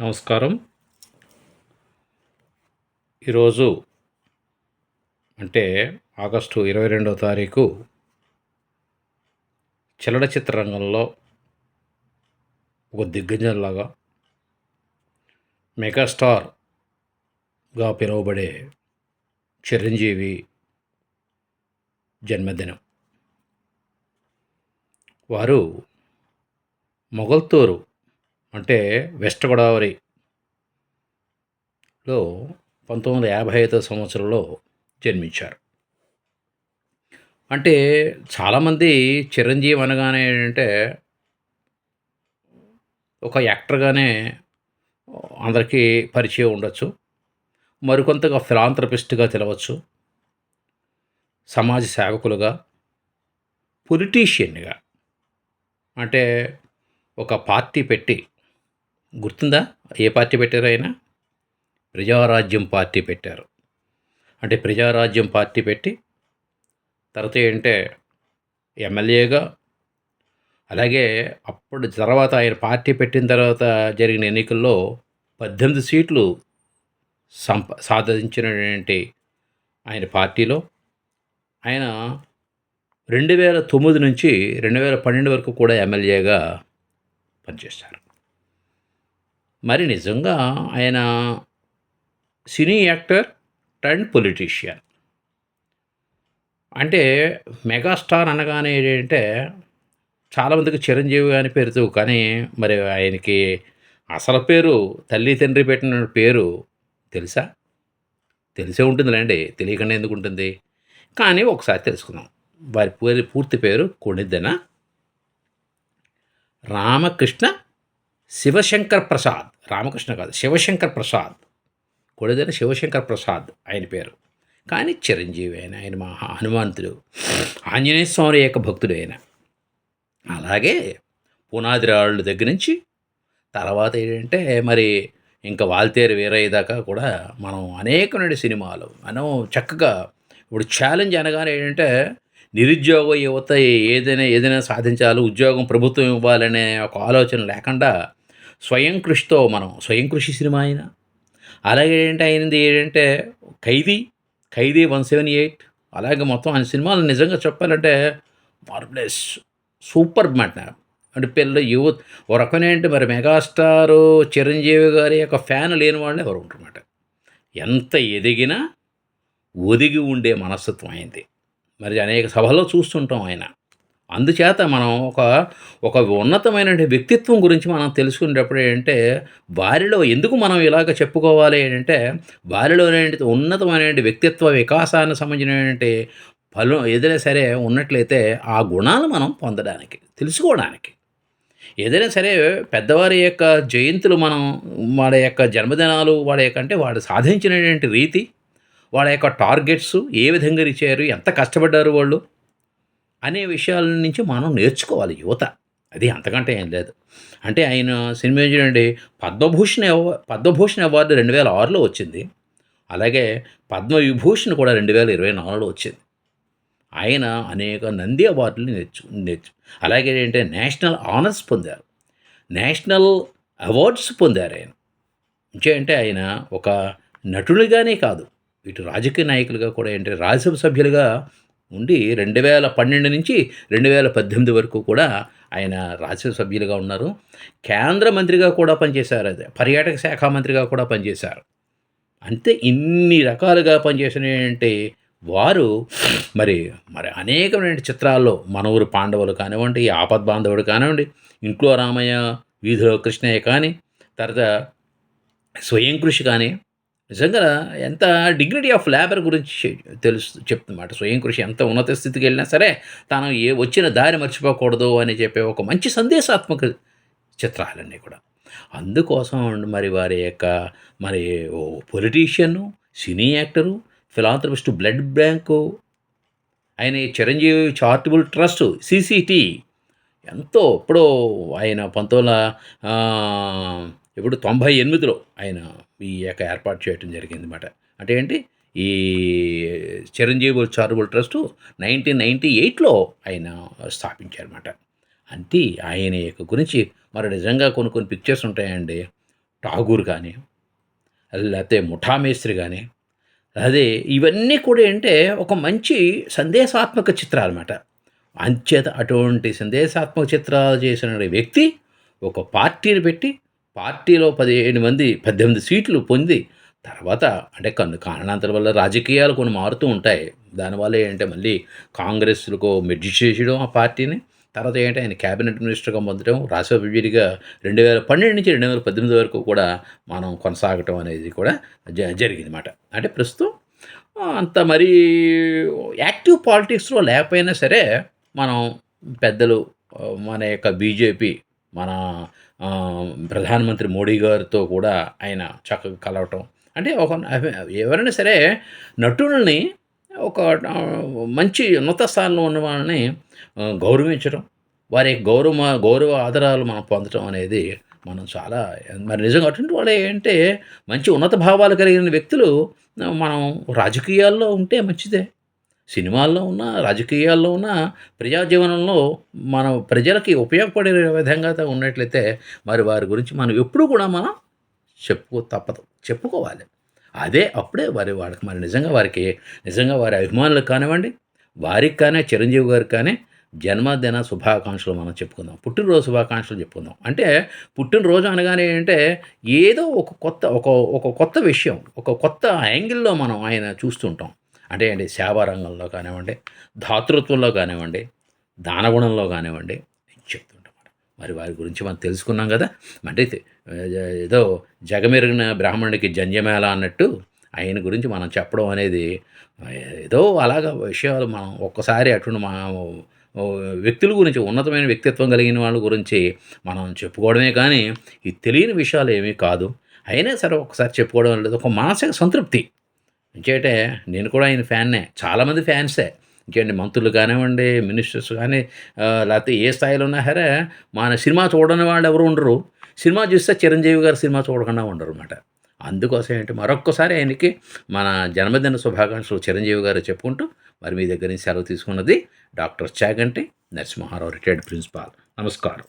నమస్కారం. ఈరోజు అంటే ఆగస్టు ఇరవై రెండవ తారీఖు చలనచిత్ర రంగంలో ఒక దిగ్గజంలాగా మెగాస్టార్గా పిలువబడే చిరంజీవి జన్మదినం. వారు మొగల్తూరు అంటే వెస్ట్ గోదావరిలో పంతొమ్మిది వందల యాభై ఐదో సంవత్సరంలో జన్మించారు. అంటే చాలామంది చిరంజీవి అనగానే ఏంటంటే ఒక యాక్టర్గానే అందరికీ పరిచయం ఉండొచ్చు మరికొంతగా ఫిలాంథ్రపిస్ట్గా తెలవచ్చు సమాజ సేవకులుగా పొలిటీషియన్గా. అంటే ఒక పార్టీ పెట్టి గుర్తుందా? ఏ పార్టీ పెట్టారు ఆయన? ప్రజారాజ్యం పార్టీ పెట్టారు. అంటే ప్రజారాజ్యం పార్టీ పెట్టి తర్వాత ఏంటంటే ఎమ్మెల్యేగా అలాగే అప్పుడు తర్వాత ఆయన పార్టీ పెట్టిన తర్వాత జరిగిన ఎన్నికల్లో పద్దెనిమిది సీట్లు సంప సాధించినటువంటి ఆయన పార్టీలో ఆయన రెండు వేల తొమ్మిది నుంచి రెండు వేల పన్నెండు వరకు కూడా ఎమ్మెల్యేగా పనిచేశారు. మరి నిజంగా ఆయన సినీ యాక్టర్ టర్న్ పొలిటీషియన్. అంటే మెగాస్టార్ అనగానే ఏంటంటే చాలామందికి చిరంజీవి అని పేరుతో కానీ మరి ఆయనకి అసలు పేరు తల్లి తండ్రి పెట్టిన పేరు తెలుసా? తెలిసే ఉంటుందిలేండి తెలియకుండా ఎందుకు ఉంటుంది? కానీ ఒకసారి తెలుసుకుందాం. వారి పేరు పూర్తి పేరు కొణిద్దెన రామకృష్ణ శివశంకర్ ప్రసాద్. రామకృష్ణ కాదు శివశంకర్ ప్రసాద్. కొడుదైన శివశంకర్ ప్రసాద్ ఆయన పేరు. కానీ చిరంజీవి ఆయన ఆయన మా హనుమంతుడు ఆంజనేయ స్వామి యొక్క భక్తుడు ఆయన. అలాగే పునాదిరాళ్ళ దగ్గర నుంచి తర్వాత ఏంటంటే మరి ఇంకా వాల్తేరు వీరయ్య దాకా కూడా మనం అనేకమైన సినిమాలు మనం చక్కగా ఇప్పుడు ఛాలెంజ్ అనగానే ఏంటంటే నిరుద్యోగ యువత ఏదైనా ఏదైనా సాధించాలి ఉద్యోగం ప్రభుత్వం ఇవ్వాలనే ఒక ఆలోచన లేకుండా స్వయం కృషితో మనం స్వయం కృషి సినిమా ఆయన అలాగే ఏంటంటే అయింది ఏంటంటే Khaidi Khaidi one seven eight. అలాగే మొత్తం ఆయన సినిమాలు నిజంగా చెప్పాలంటే మార్బ్లెస్ సూపర్ మాట. అంటే పిల్లలు యూత్ ఒక రకమైన ఏంటి మరి మెగాస్టారు చిరంజీవి గారి యొక్క ఫ్యాన్ లేని వాళ్ళే ఎవరు ఉంటారన్నమాట. ఎంత ఎదిగినా ఒదిగి ఉండే మనస్తత్వం అయింది. మరి అనేక సభల్లో చూస్తుంటాం ఆయన. అందుచేత మనం ఒక ఒక ఉన్నతమైన వ్యక్తిత్వం గురించి మనం తెలుసుకునేటప్పుడు ఏంటంటే వారిలో ఎందుకు మనం ఇలాగ చెప్పుకోవాలి అంటే వారిలో ఉన్నతమైన వ్యక్తిత్వ వికాసానికి సంబంధించినటువంటి ఫలం ఏదైనా సరే ఉన్నట్లయితే ఆ గుణాలు మనం పొందడానికి తెలుసుకోవడానికి. ఏదైనా సరే పెద్దవారి యొక్క జయంతులు మనం వాడి యొక్క జన్మదినాలు వాడి యొక్క అంటే వాడు సాధించినటువంటి రీతి వాళ్ళ యొక్క టార్గెట్స్ ఏ విధంగా ఇచ్చారు ఎంత కష్టపడ్డారు వాళ్ళు అనే విషయాల నుంచి మనం నేర్చుకోవాలి యువత. అది అంతకంటే ఏం లేదు. అంటే ఆయన సినిమా చూడండి పద్మభూషణ్ అవ- పద్మభూషణ్ అవార్డు రెండు వేల ఆరులో వచ్చింది. అలాగే పద్మవిభూషణ్ కూడా రెండు వేల ఇరవై నాలుగులో వచ్చింది. ఆయన అనేక నంది అవార్డులు నేర్చు నేర్చు అలాగే ఏంటంటే నేషనల్ ఆనర్స్ పొందారు. నేషనల్ అవార్డ్స్ పొందారు ఆయన. అంటే ఆయన ఒక నటునిగానే కాదు ఇటు రాజకీయ నాయకులుగా కూడా ఏంటంటే రాజ్యసభ సభ్యులుగా ఉండి రెండు వేల పన్నెండు నుంచి రెండు వేల పద్దెనిమిది వరకు కూడా ఆయన రాజ్యసభ సభ్యులుగా ఉన్నారు. కేంద్ర మంత్రిగా కూడా పనిచేశారు అదే. పర్యాటక శాఖ మంత్రిగా కూడా పనిచేశారు. అంతే ఇన్ని రకాలుగా పనిచేసినటువంటి వారు మరి మరి అనేకమైన చిత్రాల్లో మన ఊరు పాండవులు కానివ్వండి ఆపద్ బాంధవుడు కానివ్వండి ఇంట్లో రామయ్య వీధిలో కృష్ణయ్య కానీ తర్వాత స్వయం కృషి కానీ నిజంగా ఎంత డిగ్నిటీ ఆఫ్ లేబర్ గురించి తెలుసు చెప్తున్నమాట. స్వయం కృషి ఎంత ఉన్నత స్థితికి వెళ్ళినా సరే తాను ఏ వచ్చిన దారి మర్చిపోకూడదు అని చెప్పే ఒక మంచి సందేశాత్మక చిత్రాలన్నీ కూడా. అందుకోసం మరి వారి యొక్క మరి ఓ politician cine actor philanthropist blood bank ఆయన చిరంజీవి చారిటబుల్ ట్రస్ట్ సిసిటి ఎంతో ఇప్పుడు ఆయన పంతొమ్మిది ఇప్పుడు తొంభై ఎనిమిదిలో ఆయన ఈ యొక్క ఏర్పాటు చేయడం జరిగింది అనమాట అంటే ఏంటి? ఈ Chiranjeevi charitable trust nineteen ninety ఎయిట్లో ఆయన స్థాపించారన్నమాట అంటే ఆయన యొక్క గురించి మరి నిజంగా కొన్ని కొన్ని పిక్చర్స్ ఉంటాయండి. ఠాగూర్ కానీ లేకపోతే ముఠామేస్త్రి కానీ అదే ఇవన్నీ కూడా ఏంటంటే ఒక మంచి సందేశాత్మక చిత్రాలు అనమాట అంచేత అటువంటి సందేశాత్మక చిత్రాలు చేసిన వ్యక్తి ఒక పార్టీని పెట్టి పార్టీలో పదిహేను మంది పద్దెనిమిది సీట్లు పొంది తర్వాత అంటే కొన్ని కారణాంతర వల్ల రాజకీయాలు కొన్ని మారుతూ ఉంటాయి. దానివల్ల ఏంటంటే మళ్ళీ కాంగ్రెస్లకు మెడ్జి చేయడం ఆ పార్టీని. తర్వాత ఏంటంటే ఆయన క్యాబినెట్ మినిస్టర్గా పొందడం రాష్ట్రపతిగా రెండు వేల పన్నెండు నుంచి రెండు వేల పద్దెనిమిది వరకు కూడా మనం కొనసాగటం అనేది కూడా జ జరిగింది అనమాట అంటే ప్రస్తుతం అంత మరీ యాక్టివ్ పాలిటిక్స్లో లేకపోయినా సరే మనం పెద్దలు మన యొక్క బీజేపీ మన ప్రధానమంత్రి మోడీ గారితో కూడా ఆయన చక్కగా కలవటం. అంటే ఒక ఎవరైనా సరే నటుల్ని ఒక మంచి ఉన్నత స్థానంలో ఉన్న వాళ్ళని గౌరవించడం వారి గౌరవ గౌరవ ఆధారాలు మనం పొందడం అనేది మనం చాలా మరి నిజంగా అటువంటి వాళ్ళు ఏంటంటే మంచి ఉన్నత భావాలు కలిగిన వ్యక్తులు మనం రాజకీయాల్లో ఉంటే మంచిదే. సినిమాల్లో ఉన్న రాజకీయాల్లో ఉన్న ప్రజాజీవనంలో మనం ప్రజలకి ఉపయోగపడే విధంగా ఉన్నట్లయితే మరి వారి గురించి మనం ఎప్పుడూ కూడా మనం చెప్పుకో తప్పదు చెప్పుకోవాలి. అదే అప్పుడే వారి వాళ్ళకి మరి నిజంగా వారికి నిజంగా వారి అభిమానులకు కానివ్వండి వారికి కానీ చిరంజీవి గారికి కానీ జన్మదిన శుభాకాంక్షలు మనం చెప్పుకుందాం. పుట్టినరోజు శుభాకాంక్షలు చెప్పుకుందాం. అంటే పుట్టినరోజు అనగానే ఏంటంటే ఏదో ఒక కొత్త ఒక ఒక కొత్త విషయం ఒక కొత్త యాంగిల్లో మనం ఆయన చూస్తుంటాం. అంటే ఏంటి? సేవా రంగంలో కానివ్వండి ధాతృత్వంలో కానివ్వండి దానగుణంలో కానివ్వండి చెప్తుంటాం మరి వారి గురించి మనం తెలుసుకున్నాం కదా. అంటే ఏదో జగమెరిగిన బ్రాహ్మణుడికి జంజమేళ అన్నట్టు ఆయన గురించి మనం చెప్పడం అనేది ఏదో అలాగ విషయాలు మనం ఒక్కసారి అటువంటి మా వ్యక్తుల గురించి ఉన్నతమైన వ్యక్తిత్వం కలిగిన వాళ్ళ గురించి మనం చెప్పుకోవడమే కానీ ఈ తెలియని విషయాలు ఏమీ కాదు. అయినా సరే ఒకసారి చెప్పుకోవడం లేదు ఒక మానసిక సంతృప్తి. ఇంకేంటే నేను కూడా ఆయన ఫ్యాన్నే. చాలామంది ఫ్యాన్సే. ఇంకేంటి మంత్రులు కానివ్వండి మినిస్టర్స్ కానీ లేకపోతే ఏ స్థాయిలో ఉన్నా సరే మన సినిమా చూడని వాళ్ళు ఎవరు ఉండరు. సినిమా చూస్తే చిరంజీవి గారు సినిమా చూడకుండా ఉండరు అన్నమాట. అందుకోసం ఏంటి మరొక్కసారి ఆయనకి మన జన్మదిన శుభాకాంక్షలు చిరంజీవి గారు చెప్పుకుంటూ మరి మీ దగ్గర నుంచి సెలవు తీసుకున్నది doctor Chaganti Narasimha Rao retired principal. నమస్కారం.